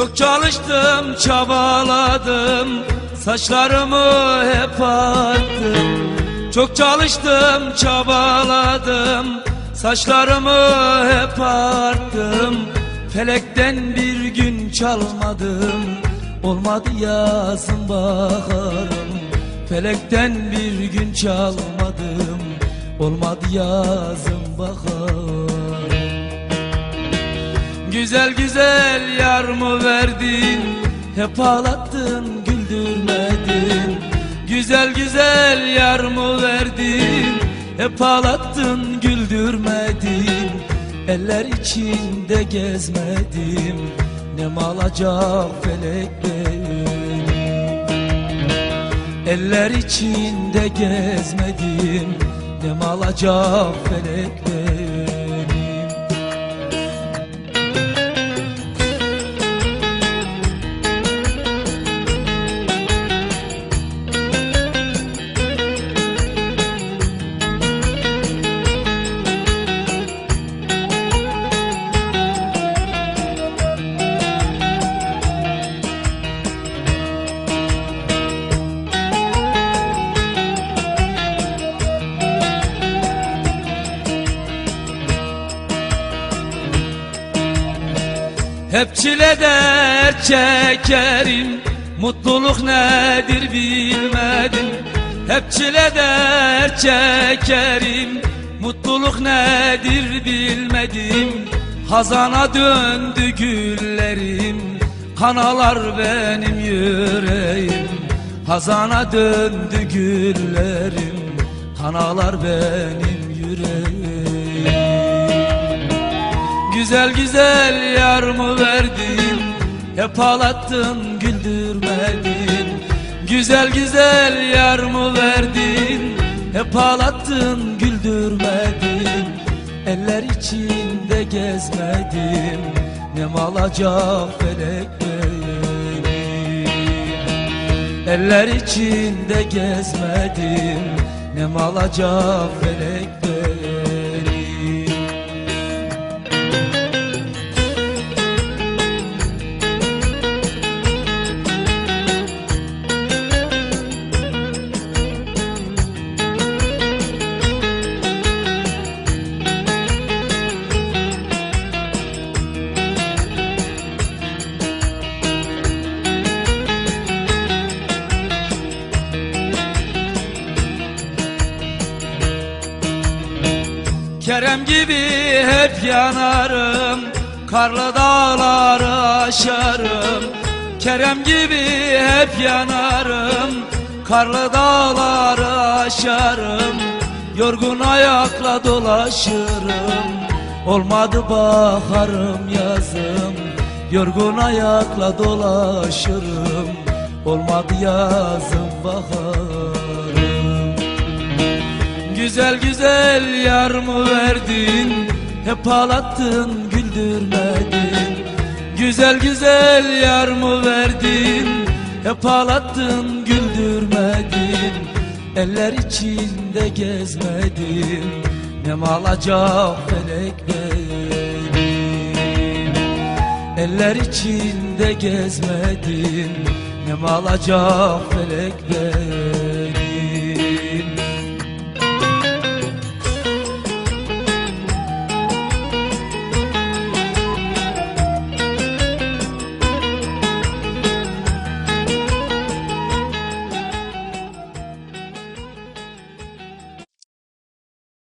Çok çalıştım çabaladım Saçlarımı hep attım. Çok çalıştım çabaladım Saçlarımı hep arttım Felekten bir gün çalmadım Olmadı yazın baharım. Felekten bir gün çalmadım Olmadı yazın baharım Güzel güzel yar mı verdin? Hep ağlattın güldürmedin. Güzel güzel yar mı verdin? Hep ağlattın güldürmedin. Eller içinde gezmedim. Ne mal alacak felek benim Eller içinde gezmedim. Ne mal alacak felek benim Hep çile dert çekerim. Mutluluk nedir bilmedim Hep çile dert çekerim. Mutluluk nedir bilmedim. Hazana döndü güllerim. Kanalar benim yüreğim. Hazana döndü güllerim. Kanalar benim yüreğim Güzel güzel yar mı verdin? Hep ağlattın güldürmedin. Güzel güzel yar mı verdin? Hep ağlattın güldürmedin. Eller içinde gezmedim Ne mal alacak felek benim. Eller içinde gezmedim Ne mal alacak felek benim Kerem gibi hep yanarım Karlı dağları aşarım. Kerem gibi hep yanarım Karlı dağları aşarım. Yorgun ayakla dolaşırım Olmadı baharım yazım. Yorgun ayakla dolaşırım Olmadı yazım baharım Güzel güzel yar mı verdin? Hep ağlattın güldürmedin. Güzel güzel yar mı verdin? Hep ağlattın güldürmedin. Eller içinde gezmedim Ne mal alacak felek benim. Eller içinde gezmedim Ne mal alacak felek benim